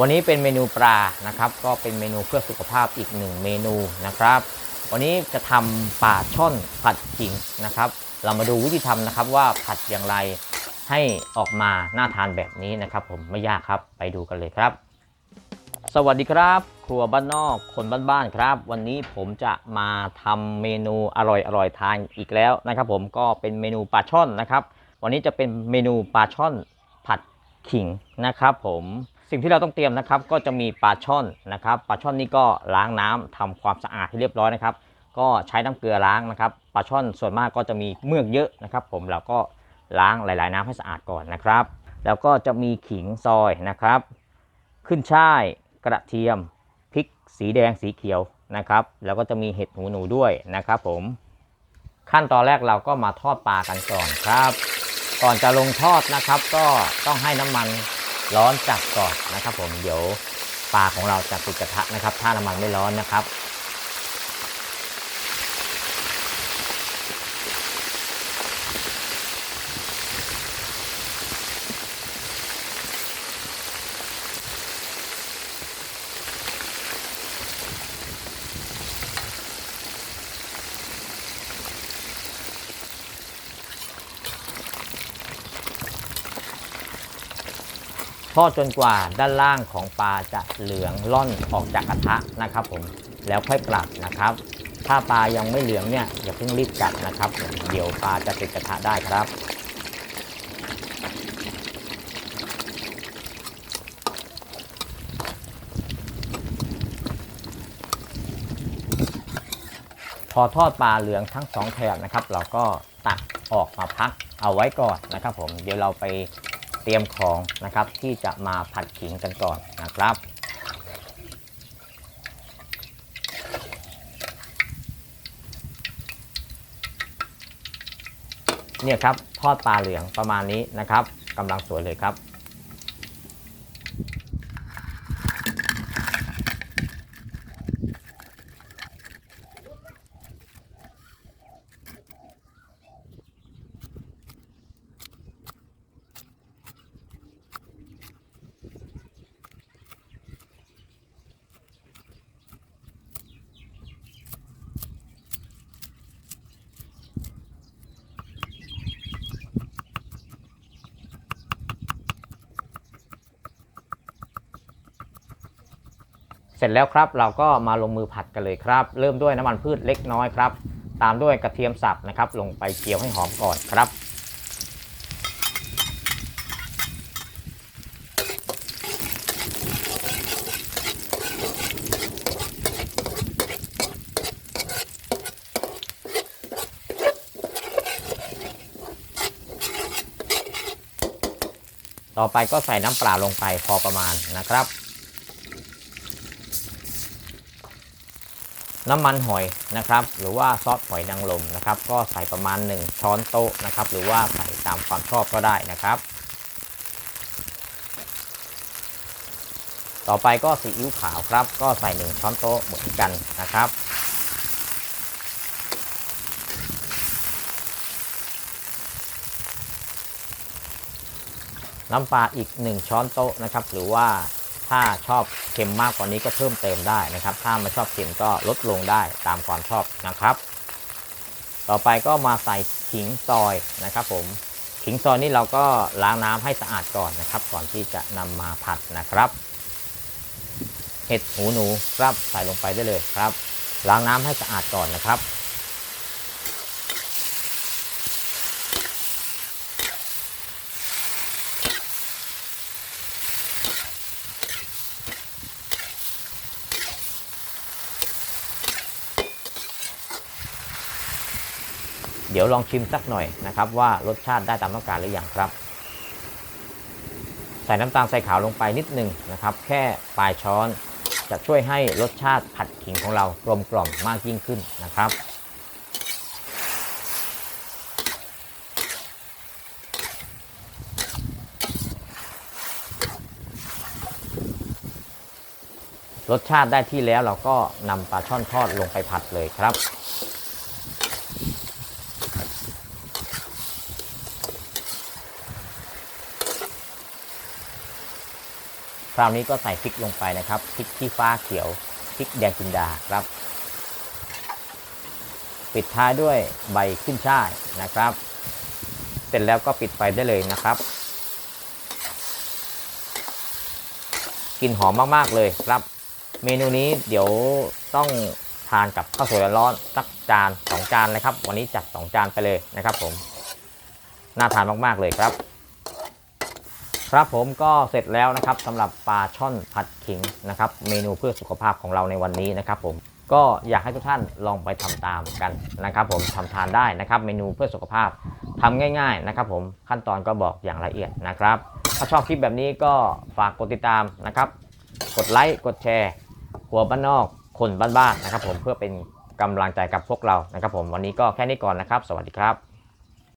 วันนี้เป็นเมนูปลานะครับ ก็เป็นเมนูเพื่อสุขภาพอีกหนึ่งเมนูนะครับ วันนี้จะทำปลาช่อนผัดขิงนะครับ เรามาดูวิธีทำนะครับว่าผัดอย่างไรให้ออกมาน่าทานแบบนี้นะครับ ผมไม่ยากครับไปดูกันเลยครับ สวัสดีครับ ครัวบ้านนอกคนบ้านๆครับ วันนี้ผมจะมาทำเมนูอร่อยๆทานอีกแล้วนะครับ ผมก็เป็นเมนูปลาช่อนนะครับ วันนี้จะเป็นเมนูปลาช่อนผัดขิงนะครับ ผม สิ่งที่เราต้องเตรียมนะครับ ก็จะมีปลาช่อนนะครับปลาช่อนนี่ก็ล้างน้ำทำความสะอาดให้เรียบร้อยนะครับ ก็ใช้น้ำเกลือล้างนะครับปลาช่อนส่วนมากก็จะมีเมือกเยอะนะครับ ผมเราก็ล้างหลาย ๆ น้ำให้สะอาดก่อนนะครับ แล้วก็จะมีขิงซอยนะครับ ขึ้นช่ายกระเทียมพริกสีแดงสีเขียวนะครับ แล้วก็จะมีเห็ดหูหนูด้วยนะครับ ผม ขั้นตอนแรกเราก็มาทอดปลากันก่อนครับ ก่อนจะลงทอดนะครับ ก็ต้องให้น้ำมัน ร้อนจัดก่อนนะครับผมเดี๋ยวปลาของเราจะติดกระทะนะครับ ถ้าน้ำมันไม่ร้อนนะครับ ทอดจนกว่าด้านล่างของปลาจะเหลืองล่อนออกจากกระทะนะครับผมแล้วค่อยกลับนะครับ ถ้าปลายังไม่เหลืองเนี่ยอย่าเพิ่งรีบกัดนะครับ เดี๋ยวปลาจะติดกระทะได้ครับพอทอดปลาเหลืองทั้งสองแถบนะครับ เราก็ตักออกมาพักเอาไว้ก่อนนะครับ ผมเดี๋ยวเราไป เตรียมของนะครับที่จะมาผัดขิงกันก่อนนะครับเนี่ยครับทอดปลาเหลืองประมาณนี้นะครับกำลังสวยเลยครับ เสร็จแล้วครับเราก็มาลงมือผัดกันเลยครับ เริ่มด้วยน้ำมันพืชเล็กน้อยครับ ตามด้วยกระเทียมสับนะครับ ลงไปเจียวให้หอมก่อนครับ ต่อไปก็ใส่น้ำเปล่าลงไปพอประมาณนะครับ น้ำมันหอยนะครับ หรือว่าซอสหอยนางรมนะครับ ก็ใส่ประมาณ 1 ช้อนโต๊ะนะครับ หรือว่าใส่ตามความชอบก็ได้นะครับ ต่อไปก็ซีอิ๊วขาวครับ ก็ใส่ 1 ช้อนโต๊ะเหมือนกันนะครับน้ำปลาอีก 1 ช้อนโต๊ะนะครับ หรือว่า ถ้าชอบเค็มมากกว่านี้ก็เพิ่มเติมได้นะครับ ถ้าไม่ชอบเค็มก็ลดลงได้ตามความชอบนะครับ ต่อไปก็มาใส่ขิงซอยนะครับ ผมขิงซอยนี่เราก็ล้างน้ำให้สะอาดก่อนนะครับ ก่อนที่จะนำมาผัดนะครับ เห็ดหูหนูครับใส่ลงไปได้เลยครับ ล้างน้ำให้สะอาดก่อนนะครับ เดี๋ยวลองชิมสักหน่อยนะครับว่ารสชาติได้ตามต้องการหรือยังครับ ใส่น้ำตาลใส่ขาวลงไปนิดหนึ่งนะครับ แค่ปลายช้อนจะช่วยให้รสชาติผัดขิงของเรากลมกล่อมมากยิ่งขึ้นนะครับ รสชาติได้ที่แล้วเราก็นำปลาช่อนทอดลงไปผัดเลยครับ คราวนี้ก็ใส่พริกลงไปนะครับพริกชี้ฟ้าเขียวพริกแดงจินดาครับ ปิดท้ายด้วยใบขึ้นช่ายนะครับ เสร็จแล้วก็ปิดไฟได้เลยนะครับกลิ่นหอมมากๆเลยครับ เมนูนี้เดี๋ยวต้องทานกับข้าวสวยร้อนสักจานสองจานเลยครับ วันนี้จัดสองจานไปเลยนะครับ ผมน่าทานมากๆเลยครับ ครับผมก็เสร็จแล้วนะครับสำหรับปลาช่อนผัดขิงนะครับ เมนูเพื่อสุขภาพของเราในวันนี้นะครับผมก็อยากให้ทุกท่านลองไปทำตามกันนะครับ ผมทำทานได้นะครับ เมนูเพื่อสุขภาพทำง่าย ๆนะครับ ผมขั้นตอนก็บอกอย่างละเอียดนะครับ ถ้าชอบคลิปแบบนี้ก็ฝากกดติดตามนะครับ กดไลค์กดแชร์หัวบ้านนอกคนบ้านๆนะครับ ผมเพื่อเป็นกำลังใจกับพวกเรานะครับ ผมวันนี้ก็แค่นี้ก่อนนะครับ สวัสดีครับ